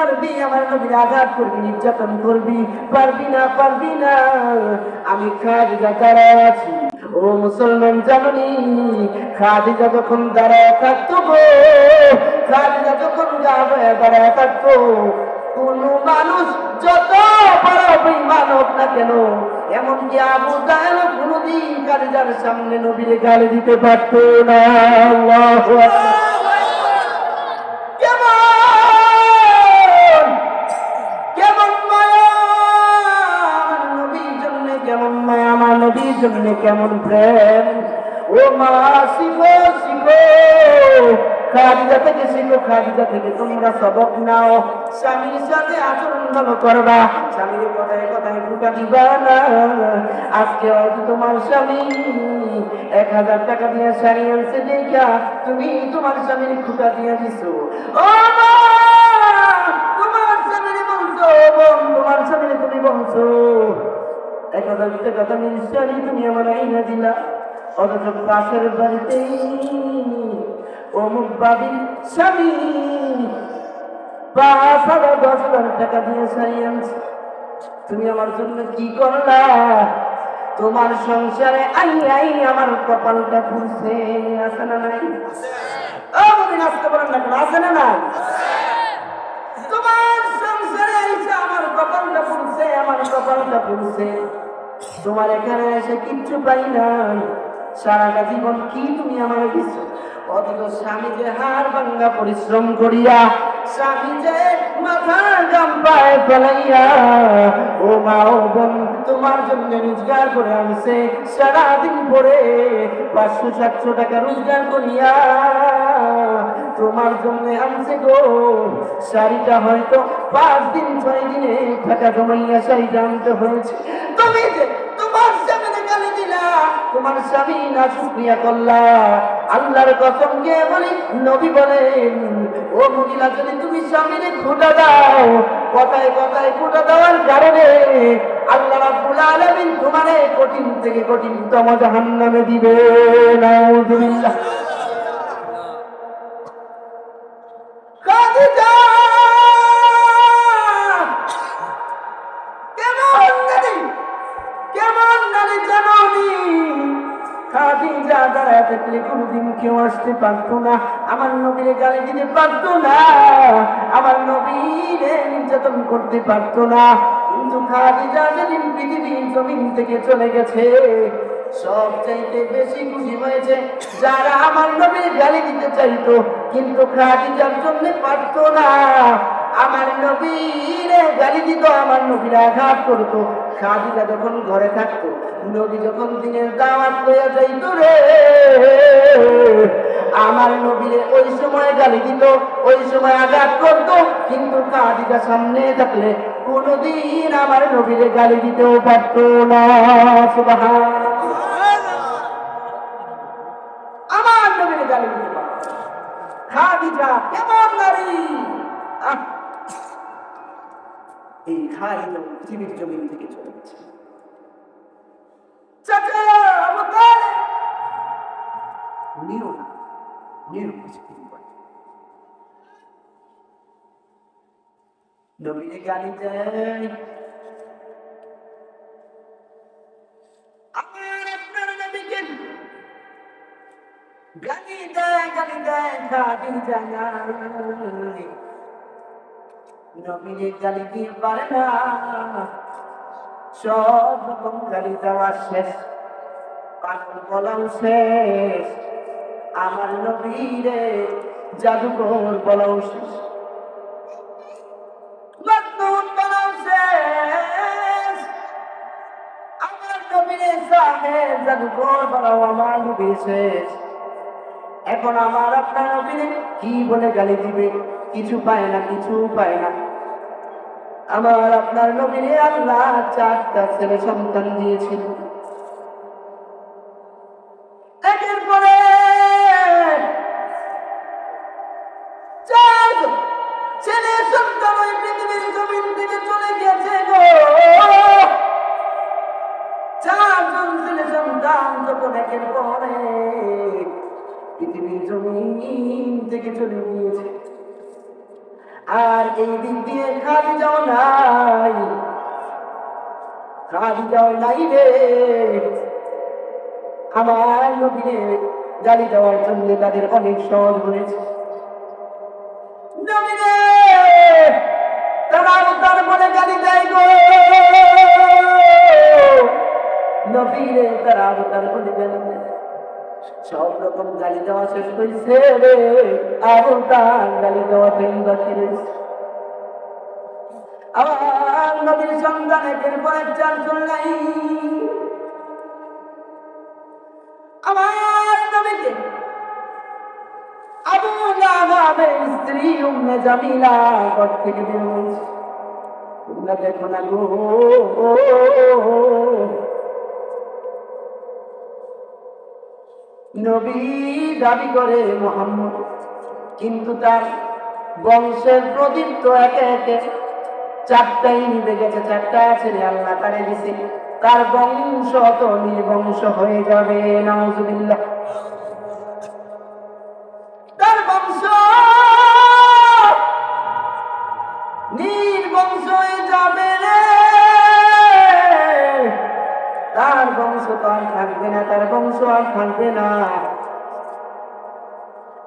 মারবি আমার নবীর আঘাত করবি, নির্যাতন করবি, পারবি না পারবি না আমি খাদিজা দাঁড়া আছি, ও মুসলমান জাননি, খাদিজা যখন দাঁড়ায় থাকতো গো, খাদিজা যখন দাঁড়ায় থাকতো, কোন মানুষ যত বড় মানব না কেন, এমনকি আবু জাহেল কোনদিন খাদিজার সামনে নবীরে গালি দিতে পারতো না আল্লাহু আকবার। জন্য কেমন প্রেম? ও মা, শিখো শিখো। খাদিজা থেকে শিখো, খাদিজা থেকে তোমরা সবক নাও। স্বামীর সাথে আচরণ ভালো করবা। স্বামীর কথায় কথায় দিবা না। আজকে হয়তো তোমার স্বামী এক হাজার টাকা দিয়ে শাড়ি আনছে, দেখা তুমি তোমার স্বামীর খুঁটা দিয়ে দিছো। ও এক হাজার টাকা দামের তুমি আমার আইনা দিলা। অথচ পাশের বাড়িতে অমুক বাবির স্বামী। পাঁচ হাজার, দশ হাজার টাকা দিয়ে শাড়ি আনছে। তুমি আমার জন্য কি করলা? তোমার সংসারে আই আই, আমার কপালটা ফুলছে। আছে না নাই? আসতে আছে না নাই? তোমার সংসারে আমার কপালটা ফুলছে, আমার কপালটা ফুলছে। তোমার এখানে এসে কিচ্ছু পাই নাই। সারাটা জীবন কি তুমি আমার দিচ্ছ অথচ স্বামী যে হার ভাঙ্গা পরিশ্রম করিয়া স্বামী যে মাথা গাম পায়ে ফেলাইয়া, ও মা, ও বোন, তোমার জন্য রোজগার করে আনছে, সারাদিন পরে পাঁচশো, সাতশো টাকা রোজগার করিয়া তোমার জন্য আনছে গো। শাড়িটা হয়তো পাঁচ দিন, ছয় দিনে টাকা জমাইয়া শাড়িটা আনতে হয়েছে। তুমি যে তোমার স্বামী না শুক্রিয়া করলা। আল্লাহর কসম কে বলি, নবী বলেন, ও মহিলা, যদি তুমি স্বামীরে খোটা দাও, কথায় কথায় খোটা দেওয়ার কারণে আল্লাহ রাব্বুল আলামিন তোমারে কঠিন থেকে কঠিনতম জাহান্নামে দিবে নাউযুবিল্লাহ আসতে পারতো না। আমার নবীরে গালি দিতে পারতো না। আমার নবীরে নির্যাতন করতে পারতো না। কিন্তু খাদিজা যেদিন পৃথিবীর জমিন থেকে চলে গেছে সব চাইতে বেশি খুশি হয়েছে যারা আমার নবীর গালি দিতে চাইতো। কিন্তু খাদিজার জন্য পারতো না। নবীরে গালি দিত, আমার নবীর আঘাত করতো। খাদিজা যখন ঘরে থাকতো, নবী যখন দিনের দাওয়াত লইয়া যাইতো রে, আমার নবীরে ওই সময় গালি দিত, ওই সময় আঘাত করতো। কিন্তু খাদিজা সামনে থাকলে কোনোদিন আমার নবীরে গালি দিতেও পারতো না, সুবহান। আমার নবীরে গালি দিতে পারতো। খাদিজা কেমন নারী? এই খাদিজা পৃথিবীর জমিন থেকে চলে গেছে। উনিও না উনিও কিছু করে নবীরে গালি দেয় গালি দেয় গালি দেয় গালি পারে না? সব রকম গালি দেওয়া শেষ পাগল বলাও শেষ, আমার নবীরে জাদুকর বলাও শেষ। এখন আমার আপনার নবীরে কি বলে গালি দিবে? কিছু পায় না কিছু পায় না। আমার আপনার নবীরে আল্লাহ চারটা ছেলে সন্তান দিয়েছিল। দিয়ে খালি যাও নাই। খালি যাও নাই রে। আমার নবীরে গালি দেওয়ার জন্য তাদের অনেক সহজ হয়েছে। তারা তার বলে গালি দেয় গো। নবীরে তারা তার বলে গালি দেয়। সব রকম গালি দেওয়া শেষ হয়েছে রে। আবু তার গালি দেওয়া ফেল বাকি রয়েছে আমার নবীর সন্তান একের পর এক নাই আমার নবীকে আবু স্ত্রী উম্মে জামিলা ঘর থেকে বের হয়েছে। তোমরা দেখো না গো। নবী দাবি করে মোহাম্মদ, কিন্তু তার বংশের প্রদীপ তো একে একে চারটাই নিভে গেছে চারটা ছেড়ে আল্লাহ, তারে দিছে। তার বংশ তো নির্বংশ হয়ে যাবে, নাউজুবিল্লাহ। তার বংশ নির্বংশ হয়ে যাবে রে। তার বংশ তো আর থাকবে না, তার বংশ আর থাকবে না।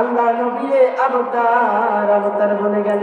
আল্লাহ নবীরে আবতার অবতার বলে গেল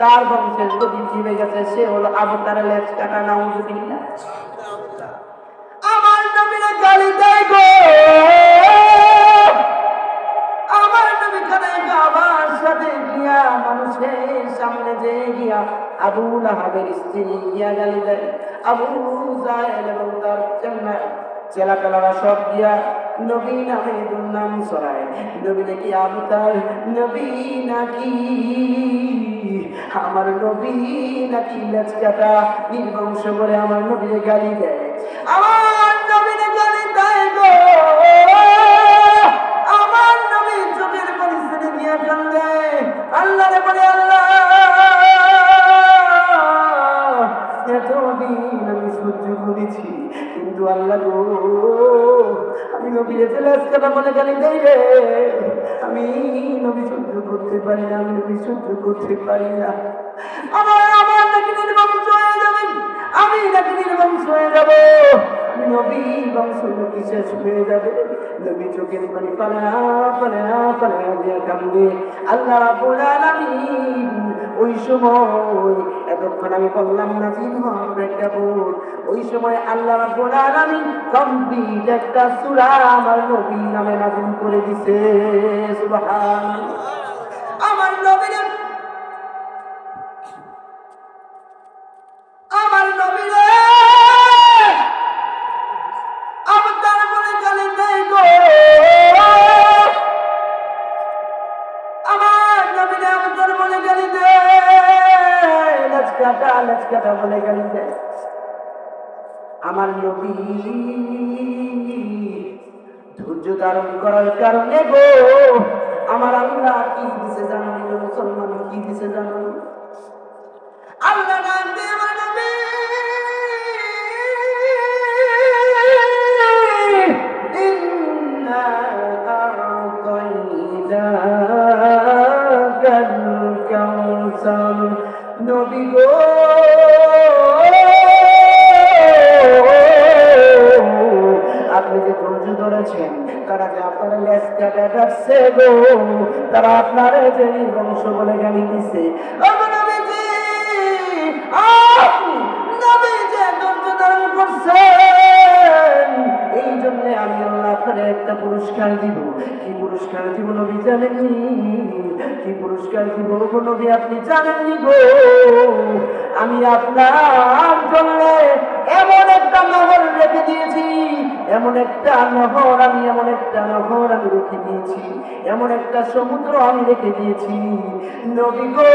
তার বংশের প্রদীপ জিবে গেছে, সে হলো আবু তার লেজ কাটা, নাউজুবিল্লাহ। আমার নবীরে গালি দেয় গো। আমার নবী খানে কাবার সাথে গিয়া মানুষের সামনে যে গিয়া আবু লাহাবের স্ত্রী গিয়া গালি দেয়। আবু জাহেল এবং তার চেন্না চেলা পেলারা সব গিয়া নবী নামে দুর্নাম ছড়ায়। নবী নাকি আবু তার নবী নাকি আমার নবী নাকি লেচকাটা নির্বংশ করে আমার নবীরে গালি দেয়? আমার নবীরে গালি দেয় গো। আমার নবী পরিস্থিতি নিয়ে কান্দে। আল্লাহ রে বলে, আল্লাহ, এতদিন আমি সহ্য করেছি, কিন্তু আল্লাহ গো, আমি নবীরে আসতে বলে গালি দেই রে। আমি নবী সহ্য করতে পারি না, আমি নবী সহ্য করতে পারি না। আমার আমার নাকি নির্বংশ হয়ে যাবে, আমি নাকি নির্বংশ হয়ে যাব। যাবে। নবী চোখের পানি পালে পালে পালে দিয়ে আল্লাহ ওই সময় এতক্ষণ আমি বললাম না একটা প্রেক্ষাপট ওই সময় আল্লাহ রাব্বুল আলামিন কমপ্লিট একটা সুরা আমার নবী নামে নাজিল করে দিছে। সুবহানাল্লাহ। লচকাটা লচকাটা বলে গালি দেয় আমার নবী ধৈর্য ধারণ করার কারণে গো, আমার আল্লাহ কি দিছে জানো মুসলমান কি দিছে জানো? আল্লাহ নবী গো তারা আপনার যে বংশ বলে গালি দিছে। এই জন্য আমি আল্লাহ আপনার একটা পুরস্কার দিব। কি পুরস্কার দিব নবী জানেননি? কি পুরস্কার দিব নবী আপনি জানেননি গো? আমি আপনার জন্য এমন একটা নহর রেখে দিয়েছি। এমন একটা নহর আমি, এমন একটা নহর আমি রেখে দিয়েছি। এমন একটা সমুদ্র আমি রেখে দিয়েছি। নবী গো,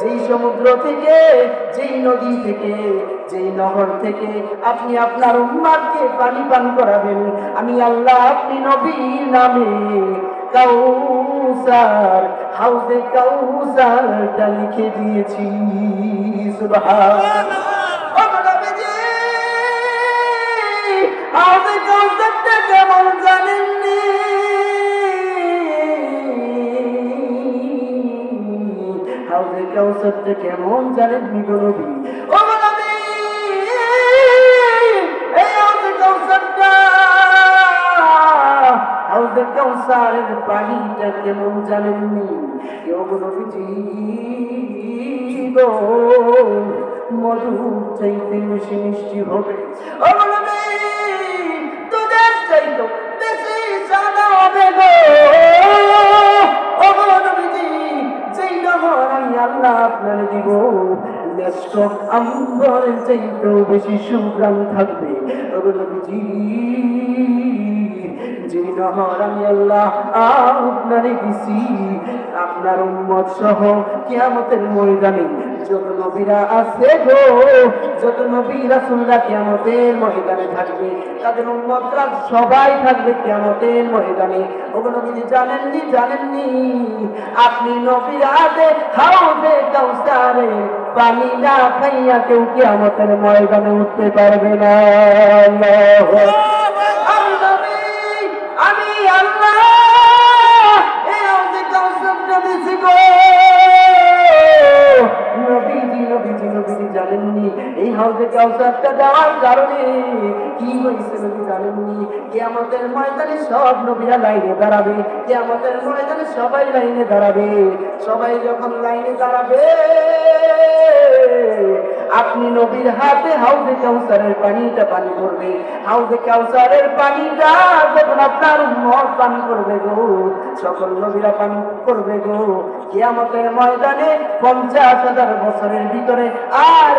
যেই সমুদ্র থেকে, যেই নদী থেকে, যেই নহর থেকে আপনি আপনার উম্মাদকে পানি পান করাবেন, আমি আল্লাহ আপনি নবীর নামে কাউসার, হাউজে কাউসারটা লিখে দিয়েছি। সুবহানাল্লাহ। হাউজে কাউসারটা কেমন জানেন নিগনবী ও নবী এই হাউজে কাউসারটা হাউজে কাউসারের পানিটা কেমন জানেননি কেউ নবীজি গো মধু চাইতে মিষ্টি মিষ্টি হবে। ও আল্লাহ আপনার দিব ন্যস্ত আম্বরের বেশি সুগ্রাম থাকবে। নবীজি যে নহর, আমি আল্লাহ আপনারে দিছি। আপনার উন্মত সহ কিয়ামতের ময়দানে যত নবীরা আছে গো যত নবী রাসূলরা থাকবে, তাদের উম্মতরা সবাই থাকবে ওগো জানেননি জানেননি। আপনি নবীরাতে হাউজে কাউসারে পানি না খাইয়া কেউ কিয়ামতের ময়দানে উঠতে পারবে না। জানেননি। এই হাউজে কাউসারটা দেওয়ার কারণে। কি হয়েছে নবী জানেননি? কে আমাদের ময়দানে সব নবীরা লাইনে দাঁড়াবে। কে আমাদের ময়দানে সবাই লাইনে দাঁড়াবে। সবাই যখন লাইনে দাঁড়াবে, আপনি নবীর হাতে হাউজে কাউসারের পানিটা পানি করবে। হাউজে কাউসারের পানিটা যখন আপনার মত পান করবে গো, সকল নবীরা পান করবে গো। কিয়ামতের ময়দানে পঞ্চাশ হাজার বছরের ভিতরে আর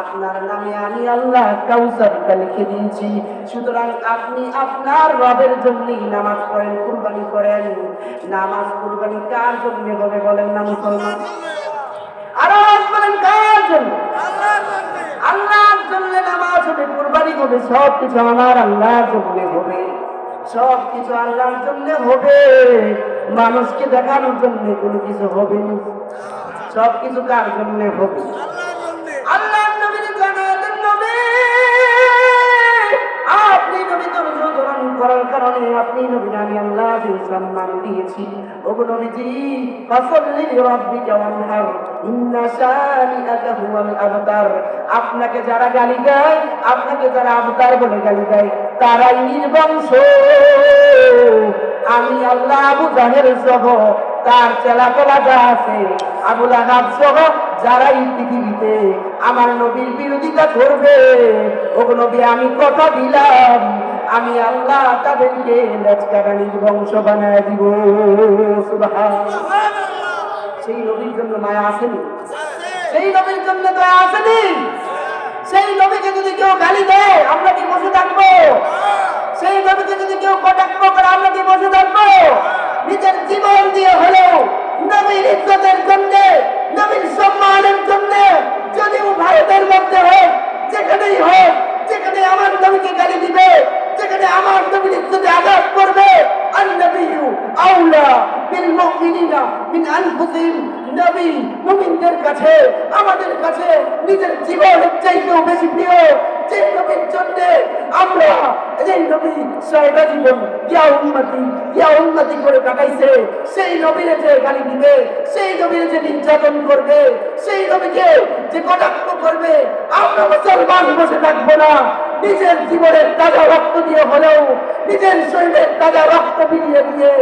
আপনার নামে আমি আল্লাহ কাউসারটা লিখে দিয়েছি। সুতরাং আপনি আপনার রবের জন্যই নামাজ পড়েন, কুরবানি করেন। নামাজ কুরবানি কার জন্য হবে বলেন না মুসলমান? আরও বলেন কার জন্য? আল্লাহর জন্য নামাজ হবে, কুরবানি হবে সব কিছু আমার আল্লাহর জন্য হবে। সব কিছু আল্লাহর জন্য হবে। মানুষকে দেখানোর জন্য কোনো কিছু হবে না। সব কিছু কার জন্য হবে? আপনি আমি দিয়েছি আপনাকে যারা গালি দেয়, আপনাকে যারা আবতার বলে গালি দেয়, তারাই নির্বংশ। আমি আল্লাহ আবু জাহের সহ তার চেলাপেলা যা আছে আবুল আহাব সহ যারা পৃথিবীতে আমার নবীর বিরোধিতা করবে ও নবী আমি কথা দিলাম। আমি আল্লাহ তাদেরকে লেচকারানির বংশ বানায় দিব। সুবহান সেই নবীর জন্য মায়া আসেনি? সেই নবীর জন্য দয়া আসেনি? সেই নবীকে যদি কেউ গালি দেয় আমরা কি বসে থাকব? কাছে নিজের জীবনের চাইতেও বেশি প্রিয় যে নবীর জন্য আমরা নবী জীবন ইয়া উন্নতি ইয়া উন্নতি করে কাটাইছে, সেই নবীর যে গালি দিবে, সেই নবীর যে নির্যাতন করবে, সেই নবীকে যে কটাক্ষ করবে, আমরা মুসলমান বসে থাকব না। নিজের জীবনের তাজা রক্ত দিয়ে হলেও, নিজের শরীরের তাজা রক্ত বিলিয়ে দিয়ে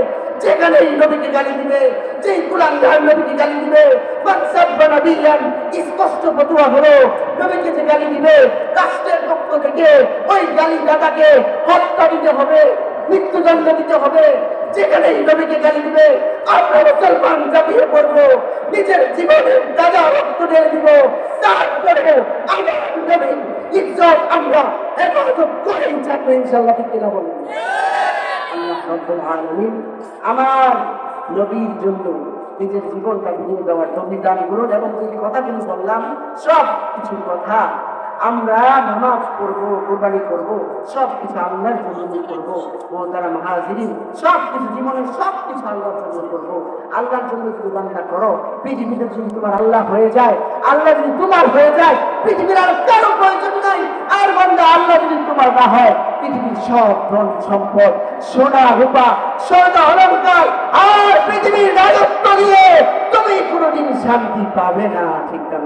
যেখানেই নবীকে গালি দিবে, যেই কুলাঙ্গার নবীকে গালি দিবে স্পষ্ট ফতুয়া হলো, নবীকে যে গালি দিবে, রাষ্ট্রের পক্ষ থেকে ওই গালি দাতাকে হত্যা দিতে হবে, মৃত্যুদণ্ড দিতে হবে। যেখানেই নবীকে গালি দিবে, আমরা মুসলমান জাপিয়ে পড়ব, নিজের জীবনের দাদা রক্ত দিয়ে দিব। তারপরে আমার নবীর ইজ্জত আমরা হেফাজত করেই থাকব ইনশাল্লাহ ঠিক কিনা আল্লাহ আমার নবীর জন্য নিজের জীবনটা বিলিয়ে দেওয়ার তৌফিক দান করুন এবং যে কথাগুলো বললাম সব কিছু কথা আমরা নামাজ পড়ব, কোরবানি করব সব কিছু আল্লাহর জন্য করব ও তারা মহাজিরিন সব কিছু জীবনের সব কিছু আল্লাহর জন্য করব। আল্লাহর জন্য বান্দা করো, পৃথিবীতে যদি তোমার আল্লাহ হয়ে যায়, আল্লাহ যদি তোমার হয়ে যায়, পৃথিবীর আর কারও প্রয়োজন নাই। আর বন্ধু আল্লাহ যদি তোমার না হয়, পৃথিবীর সব ধন সম্পদ, সোনা, রূপা সোনা অলঙ্কার আর পৃথিবীর রাজত্ব দিয়ে তুমি কোনোদিন শান্তি পাবে না, ঠিক না